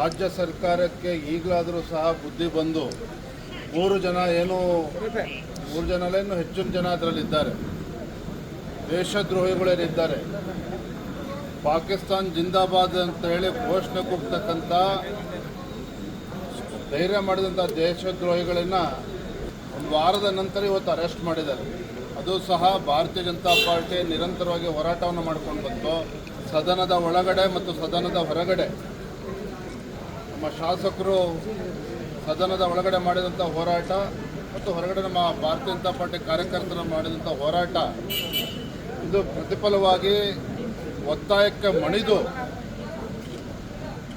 ರಾಜ್ಯ ಸರ್ಕಾರಕ್ಕೆ ಈಗಲಾದರೂ ಸಹ ಬುದ್ಧಿ ಬಂದು ಮೂರು ಜನ ಏನು ಮೂರು ಜನ ಅಲ್ಲ ಹೆಚ್ಚಿನ ಜನ ಅದರಲ್ಲಿದ್ದಾರೆ. ದೇಶದ್ರೋಹಿಗಳೇನಿದ್ದಾರೆ. ಪಾಕಿಸ್ತಾನ್ ಜಿಂದಾಬಾದ್ ಅಂತ ಹೇಳಿ ಘೋಷಣೆ ಕೂಗ್ತಕ್ಕಂಥ ಧೈರ್ಯ ಮಾಡಿದಂಥ ದೇಶದ್ರೋಹಿಗಳನ್ನ ಒಂದು ವಾರದ ನಂತರ ಇವತ್ತು ಅರೆಸ್ಟ್ ಮಾಡಿದ್ದಾರೆ. ಅದು ಸಹ ಭಾರತೀಯ ಜನತಾ ಪಾರ್ಟಿ ನಿರಂತರವಾಗಿ ಹೋರಾಟವನ್ನು ಮಾಡ್ಕೊಂಡು ಬಂತು. ಸದನದ ಒಳಗಡೆ ಮತ್ತು ಸದನದ ಹೊರಗಡೆ ನಮ್ಮ ಶಾಸಕರು ಸದನದ ಒಳಗಡೆ ಮಾಡಿದಂಥ ಹೋರಾಟ ಮತ್ತು ಹೊರಗಡೆ ನಮ್ಮ ಭಾರತೀಯ ಜನತಾ ಪಾರ್ಟಿ ಕಾರ್ಯಕರ್ತರು ಮಾಡಿದಂಥ ಹೋರಾಟ, ಇದು ಪ್ರತಿಫಲವಾಗಿ ಒತ್ತಾಯಕ್ಕೆ ಮಣಿದು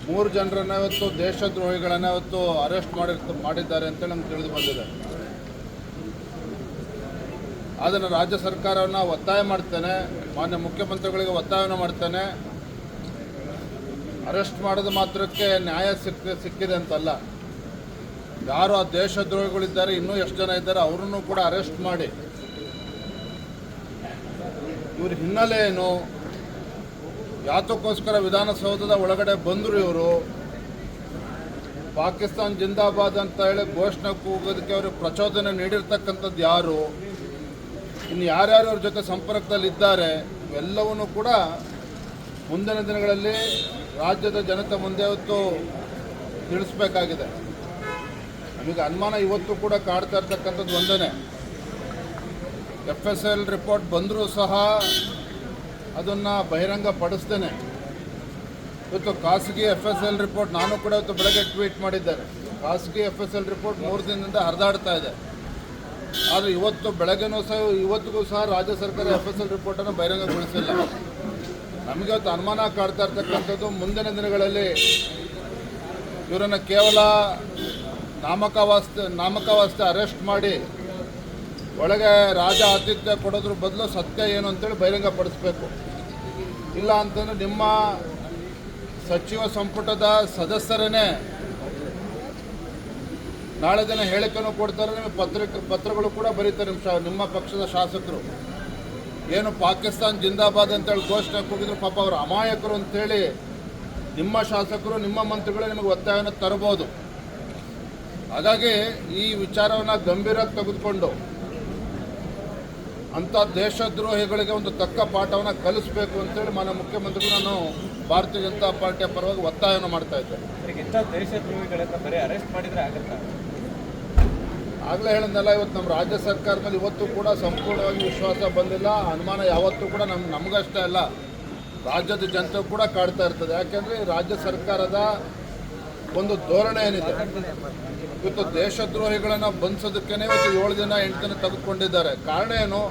ಮೂರು ಜನರನ್ನ ಇವತ್ತು ದೇಶದ್ರೋಹಿಗಳನ್ನ ಇವತ್ತು ಅರೆಸ್ಟ್ ಮಾಡಿ ಮಾಡಿದ್ದಾರೆ ಅಂತೇಳಿ ನಮ್ಗೆ ತಿಳಿದು ಬಂದಿದೆ. ಅದನ್ನು ರಾಜ್ಯ ಸರ್ಕಾರವನ್ನು ಒತ್ತಾಯ ಮಾಡ್ತೇನೆ, ಮಾನ್ಯ ಮುಖ್ಯಮಂತ್ರಿಗಳಿಗೆ ಒತ್ತಾಯವನ್ನು ಮಾಡ್ತೇನೆ. ಅರೆಸ್ಟ್ ಮಾಡಿದ ಮಾತ್ರಕ್ಕೆ ನ್ಯಾಯ ಸಿಕ್ಕ ಸಿಕ್ಕಿದೆ ಅಂತಲ್ಲ. ಯಾರು ಆ ದೇಶದ್ರೋಹಿಗಳಿದ್ದಾರೆ, ಇನ್ನೂ ಎಷ್ಟು ಜನ ಇದ್ದಾರೆ, ಅವರನ್ನು ಕೂಡ ಅರೆಸ್ಟ್ ಮಾಡಿ. ಇವ್ರ ಹಿನ್ನೆಲೆ ಏನು? ಯಾತಕ್ಕೋಸ್ಕರ ವಿಧಾನಸೌಧದ ಒಳಗಡೆ ಬಂದರು ಇವರು. ಪಾಕಿಸ್ತಾನ್ ಜಿಂದಾಬಾದ್ ಅಂತ ಹೇಳಿ ಘೋಷಣೆ ಕೂಗೋದಕ್ಕೆ ಅವರು ಪ್ರಚೋದನೆ ನೀಡಿರ್ತಕ್ಕಂಥದ್ದು ಯಾರು? ಇನ್ನು ಯಾರ್ಯಾರು ಅವ್ರ ಜೊತೆ ಸಂಪರ್ಕದಲ್ಲಿದ್ದಾರೆ? ಇವೆಲ್ಲವನ್ನೂ ಕೂಡ ಮುಂದಿನ ದಿನಗಳಲ್ಲಿ ರಾಜ್ಯದ ಜನತೆ ಮುಂದೆ ಹೊತ್ತು ತಿಳಿಸ್ಬೇಕಾಗಿದೆ. ನಮಗೆ ಅನುಮಾನ ಇವತ್ತು ಕೂಡ ಕಾಡ್ತಾ ಇರ್ತಕ್ಕಂಥದ್ದು ಒಂದನೇ. ಎಫ್ ಎಸ್ ಎಲ್ ರಿಪೋರ್ಟ್ ಬಂದರೂ ಸಹ ಅದನ್ನು ಬಹಿರಂಗ ಪಡಿಸ್ತೇನೆ ಇವತ್ತು ಖಾಸಗಿ ಎಫ್ ಎಸ್ ಎಲ್ ರಿಪೋರ್ಟ್ ನಾನು ಕೂಡ ಇವತ್ತು ಬೆಳಗ್ಗೆ ಟ್ವೀಟ್ ಮಾಡಿದ್ದಾರೆ ಖಾಸಗಿ ಎಫ್ ಎಸ್ ಎಲ್ ರಿಪೋರ್ಟ್ ಮೂರು ದಿನದಿಂದ ಹರಿದಾಡ್ತಾ ಇದೆ. ಆದರೆ ಇವತ್ತು ಬೆಳಗ್ಗೆನೂ ಸಹ, ಇವತ್ತಿಗೂ ಸಹ ರಾಜ್ಯ ಸರ್ಕಾರ ಎಫ್ ಎಸ್ ಎಲ್ ರಿಪೋರ್ಟನ್ನು ಬಹಿರಂಗಗೊಳಿಸಿಲ್ಲ. ನಮಗೆ ಅವತ್ತು ಅನುಮಾನ ಕಾಡ್ತಾ ಇರ್ತಕ್ಕಂಥದ್ದು ಮುಂದಿನ ದಿನಗಳಲ್ಲಿ ಇವರನ್ನು ಕೇವಲ ನಾಮಕಾವಾಸ್ತೆ ನಾಮಕಾವಾಸ್ತೆ ಅರೆಸ್ಟ್ ಮಾಡಿ ಒಳಗೆ ರಾಜ ಆತಿಥ್ಯ ಕೊಡೋದ್ರ ಬದಲು ಸತ್ಯ ಏನು ಅಂತೇಳಿ ಬಹಿರಂಗಪಡಿಸ್ಬೇಕು. ಇಲ್ಲ ಅಂತಂದರೆ ನಿಮ್ಮ ಸಚಿವ ಸಂಪುಟದ ಸದಸ್ಯರೇ ನಾಳೆ ದಿನ ಹೇಳಿಕೆನೂ ಕೊಡ್ತಾರೆ, ನಿಮಗೆ ಪತ್ರಿಕೆ ಪತ್ರಗಳು ಕೂಡ ಬರೀತಾರೆ ನಿಮ್ಮ ನಿಮ್ಮ ಪಕ್ಷದ ಶಾಸಕರು. ಏನು ಪಾಕಿಸ್ತಾನ್ ಜಿಂದಾಬಾದ್ ಅಂತೇಳಿ ಘೋಷಣೆ ಕೂಗಿದ್ರು ಪಾಪ ಅವರು ಅಮಾಯಕರು ಅಂತೇಳಿ ನಿಮ್ಮ ಶಾಸಕರು, ನಿಮ್ಮ ಮಂತ್ರಿಗಳು ನಿಮಗೆ ಒತ್ತಾಯವನ್ನು ತರಬಹುದು. ಹಾಗಾಗಿ ಈ ವಿಚಾರವನ್ನು ಗಂಭೀರವಾಗಿ ತೆಗೆದುಕೊಂಡು ಅಂಥ ದೇಶದ್ರೋಹಿಗಳಿಗೆ ಒಂದು ತಕ್ಕ ಪಾಠವನ್ನು ಕಲಿಸಬೇಕು ಅಂತೇಳಿ ಮಾನ್ಯ ಮುಖ್ಯಮಂತ್ರಿಗಳು ನಾನು ಭಾರತೀಯ ಜನತಾ ಪಾರ್ಟಿಯ ಪರವಾಗಿ ಒತ್ತಾಯವನ್ನು ಮಾಡ್ತಾ ಇದ್ದೇನೆ. ಇಂಥ ಬರೀ ಅರೆಸ್ಟ್ ಮಾಡಿದ್ರೆ ಆಗುತ್ತಾ? ಆಗಲೇ ಹೇಳಿದ್ನಲ್ಲ, ಇವತ್ತು ನಮ್ಮ ರಾಜ್ಯ ಸರ್ಕಾರ ಮೇಲೆ ಇವತ್ತು ಕೂಡ ಸಂಪೂರ್ಣವಾಗಿ ವಿಶ್ವಾಸ ಬಂದಿಲ್ಲ. ಅನುಮಾನ ಯಾವತ್ತೂ ಕೂಡ ನಮ್ಮ ನಮಗಷ್ಟೇ ಅಲ್ಲ. ರಾಜ್ಯದ ಜನತೆ ಕೂಡ ಕಾಡ್ತಾ ಇರ್ತದೆ. ಯಾಕೆಂದರೆ ರಾಜ್ಯ ಸರ್ಕಾರದ ಒಂದು ಧೋರಣೆ ಏನಿದೆ? ಇವತ್ತು ದೇಶದ್ರೋಹಿಗಳನ್ನು ಬಂಧಿಸೋದಕ್ಕೇ ಇವತ್ತು ಏಳು ದಿನ ಎಂಟು ದಿನ ತೆಗೆದುಕೊಂಡಿದ್ದಾರೆ. ಕಾರಣ ಏನು?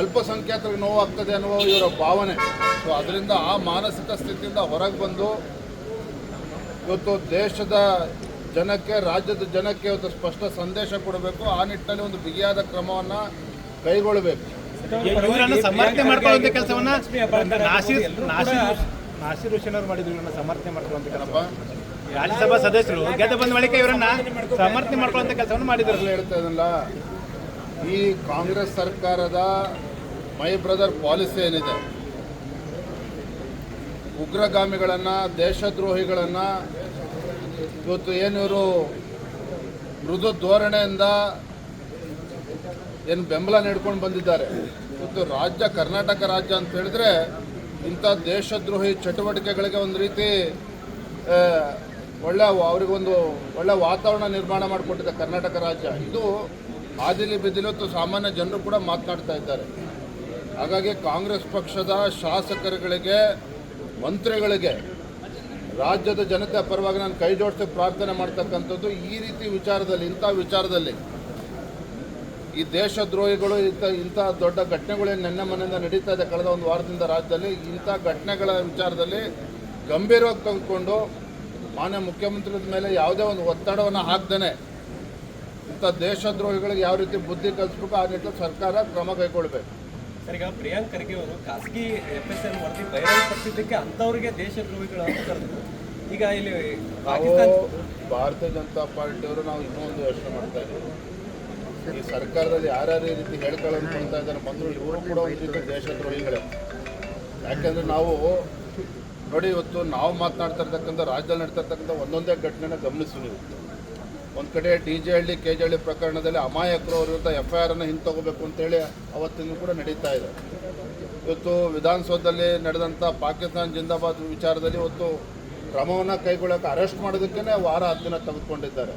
ಅಲ್ಪಸಂಖ್ಯಾತರಿಗೆ ನೋವಾಗ್ತದೆ ಅನ್ನುವ ಇವರ ಭಾವನೆ. ಸೊ ಅದರಿಂದ ಆ ಮಾನಸಿಕ ಸ್ಥಿತಿಯಿಂದ ಹೊರಗೆ ಬಂದು ಇವತ್ತು ದೇಶದ ಜನಕ್ಕೆ ರಾಜ್ಯದ ಜನಕ್ಕೆ ಒಂದು ಸ್ಪಷ್ಟ ಸಂದೇಶ ಕೊಡಬೇಕು. ಆ ನಿಟ್ಟಿನಲ್ಲಿ ಒಂದು ಬಿಗಿಯಾದ ಕ್ರಮವನ್ನ ಕೈಗೊಳ್ಳಬೇಕು. ಇವರನ್ನ ಸಮರ್ಥನೆ ಮಾಡ್ಕೊಳ್ಳುವಂತ ಕೆಲಸವನ್ನ ನಾಸಿರ್ ಹುಸೇನ್ ಅವರು ಮಾಡಿದ್ರು ಇವರನ್ನ ಸಮರ್ಥನೆ ಮಾಡ್ಕೊಳ್ಳುವಂತ ಕೆಲಸ. ರಾಜ್ಯಸಭಾ ಸದಸ್ಯರು ಗೆದ್ದ ಬಂದ ಬಳಿಕ ಇವರನ್ನ ಸಮರ್ಥನೆ ಮಾಡ್ಕೊಳ್ಳುವಂತ ಕೆಲಸವನ್ನು ಮಾಡಿದ್ರು. ಹೇಳ್ತಾ ಇದ್ದಲ್ಲ ಈ ಕಾಂಗ್ರೆಸ್ ಸರ್ಕಾರದ ಮೈ ಬ್ರದರ್ ಪಾಲಿಸಿ ಏನಿದೆ? ಉಗ್ರಗಾಮಿಗಳನ್ನ ದೇಶದ್ರೋಹಿಗಳನ್ನು ಇವತ್ತು ಏನು ಇವರು ಮೃದು ಧೋರಣೆಯಿಂದ ಏನು ಬೆಂಬಲ ನೀಡ್ಕೊಂಡು ಬಂದಿದ್ದಾರೆ. ಇವತ್ತು ರಾಜ್ಯ ಕರ್ನಾಟಕ ರಾಜ್ಯ ಅಂತ ಹೇಳಿದ್ರೆ ಇಂಥ ದೇಶದ್ರೋಹಿ ಚಟುವಟಿಕೆಗಳಿಗೆ ಒಂದು ರೀತಿ ಒಳ್ಳೆ ಅವರಿಗೊಂದು ಒಳ್ಳೆ ವಾತಾವರಣ ನಿರ್ಮಾಣ ಮಾಡಿಕೊಟ್ಟಿದೆ ಕರ್ನಾಟಕ ರಾಜ್ಯ. ಇದು ಆದಿಲಿ ಬಿದಿಲು ಇವತ್ತು ಸಾಮಾನ್ಯ ಜನರು ಕೂಡ ಮಾತನಾಡ್ತಾ ಇದ್ದಾರೆ. ಹಾಗಾಗಿ ಕಾಂಗ್ರೆಸ್ ಪಕ್ಷದ ಶಾಸಕರುಗಳಿಗೆ, ಮಂತ್ರಿಗಳಿಗೆ ರಾಜ್ಯದ ಜನತೆ ಪರವಾಗಿ ನಾನು ಕೈ ಜೋಡಿಸಿ ಪ್ರಾರ್ಥನೆ ಮಾಡ್ತಕ್ಕಂಥದ್ದು ಈ ರೀತಿ ವಿಚಾರದಲ್ಲಿ, ಇಂಥ ವಿಚಾರದಲ್ಲಿ ಈ ದೇಶದ್ರೋಹಿಗಳು, ಇಂಥ ಇಂಥ ದೊಡ್ಡ ಘಟನೆಗಳೇನು ನಿನ್ನೆ ಮನೆಯಿಂದ ನಡೀತಾ ಇದೆ ಕಳೆದ ಒಂದು ವಾರದಿಂದ ರಾಜ್ಯದಲ್ಲಿ, ಇಂಥ ಘಟನೆಗಳ ವಿಚಾರದಲ್ಲಿ ಗಂಭೀರವಾಗಿ ತೆಗೆದುಕೊಂಡು ಮಾನ್ಯ ಮುಖ್ಯಮಂತ್ರಿಗಳ ಮೇಲೆ ಯಾವುದೇ ಒಂದು ಒತ್ತಡವನ್ನು ಹಾಕ್ದೇನೆ ಇಂಥ ದೇಶದ್ರೋಹಿಗಳಿಗೆ ಯಾವ ರೀತಿ ಬುದ್ಧಿ ಕಲಿಸ್ಬೇಕು ಆ ನಿಟ್ಟಿನಲ್ಲಿ ಸರ್ಕಾರ ಕ್ರಮ ಕೈಗೊಳ್ಬೇಕು. ಸರ್ ಈಗ ಪ್ರಿಯಾಂಕ್ ಖರ್ಗೆ ಅವರು ಖಾಸಗಿ ಎಫ್ ಎಸ್ ಎಲ್ ವರದಿ ಬಹಿರಂಗಪಡಿಸಿದ್ದಕ್ಕೆ ಅಂಥವ್ರಿಗೆ ದೇಶದ್ರೋಹಿಗಳು ಅಂತ ಕರೆದ್ರು. ಈಗ ಇಲ್ಲಿ ಪಾಕಿಸ್ತಾನ ಭಾರತೀಯ ಜನತಾ ಪಾರ್ಟಿಯವರು ನಾವು ಇನ್ನೂ ಒಂದು ಯೋಚನೆ ಮಾಡ್ತಾ ಇದ್ದೀವಿ. ಈ ಸರ್ಕಾರದಲ್ಲಿ ಯಾರ್ಯಾರು ಈ ರೀತಿ ಹೇಳ್ಕೊಳ್ಳೋದು ಕೊಡ್ತಾ ಇದ್ದಾರೆ ಬಂದರು, ಇವರು ಕೂಡ ಒಂದು ರೀತಿ ದೇಶದ್ರೋಹಿಗಳೇ ಯಾಕೆಂದರೆ ನಾವು ನೋಡಿ ಇವತ್ತು ನಾವು ಮಾತನಾಡ್ತಾ ಇರ್ತಕ್ಕಂಥ ರಾಜ್ಯದಲ್ಲಿ ನಡೀತಾ ಇರ್ತಕ್ಕಂಥ ಒಂದೊಂದೇ ಘಟನೆನ ಗಮನಿಸಿ ನೀವು. ಒಂದು ಕಡೆ D J Halli, K J Halli ಪ್ರಕರಣದಲ್ಲಿ ಅಮಾಯಕರು ವಿರುದ್ಧ ಎಫ್ ಐ ಆರನ್ನು ಹಿಂತಗೋಬೇಕು ಅಂತೇಳಿ ಅವತ್ತಿನ ಕೂಡ ನಡೀತಾ ಇದೆ. ಇವತ್ತು ವಿಧಾನಸೌಧದಲ್ಲಿ ನಡೆದಂಥ ಪಾಕಿಸ್ತಾನ ಜಿಂದಾಬಾದ್ ವಿಚಾರದಲ್ಲಿ ಇವತ್ತು ಕ್ರಮವನ್ನು ಕೈಗೊಳ್ಳೋಕೆ ಅರೆಸ್ಟ್ ಮಾಡೋದಕ್ಕೇ ವಾರ ಹತ್ತು ದಿನ ತೆಗೆದುಕೊಂಡಿದ್ದಾರೆ.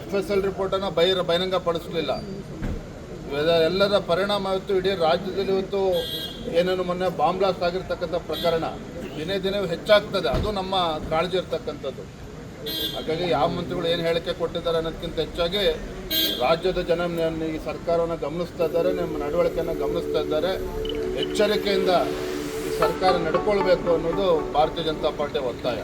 ಎಫ್ ಎಸ್ ಎಲ್ ರಿಪೋರ್ಟನ್ನು ಬಹಿರ ಬಹಿರಂಗ ಪಡಿಸಲಿಲ್ಲ ಎಲ್ಲರ ಪರಿಣಾಮ ಇವತ್ತು ಇಡೀ ರಾಜ್ಯದಲ್ಲಿ ಇವತ್ತು ಏನೇನು ಮೊನ್ನೆ ಬಾಂಬ್ ಬ್ಲಾಸ್ಟ್ ಆಗಿರ್ತಕ್ಕಂಥ ಪ್ರಕರಣ. ದಿನೇ ದಿನೇ ಹೆಚ್ಚಾಗ್ತದೆ. ಅದು ನಮ್ಮ ಕಾಳಜಿ ಇರ್ತಕ್ಕಂಥದ್ದು. ಹಾಗಾಗಿ ಯಾವ ಮಂತ್ರಿಗಳು ಏನು ಹೇಳಿಕೆ ಕೊಟ್ಟಿದ್ದಾರೆ ಅನ್ನೋದಕ್ಕಿಂತ ಹೆಚ್ಚಾಗಿ ರಾಜ್ಯದ ಜನ ಈ ಸರ್ಕಾರವನ್ನು ಗಮನಿಸ್ತಾ ಇದ್ದಾರೆ, ನಿಮ್ಮ ನಡವಳಿಕೆಯನ್ನು ಗಮನಿಸ್ತಾ ಇದ್ದಾರೆ. ಎಚ್ಚರಿಕೆಯಿಂದ ಈ ಸರ್ಕಾರ ನಡ್ಕೊಳ್ಬೇಕು ಅನ್ನೋದು ಭಾರತೀಯ ಜನತಾ ಪಾರ್ಟಿ ಒತ್ತಾಯ.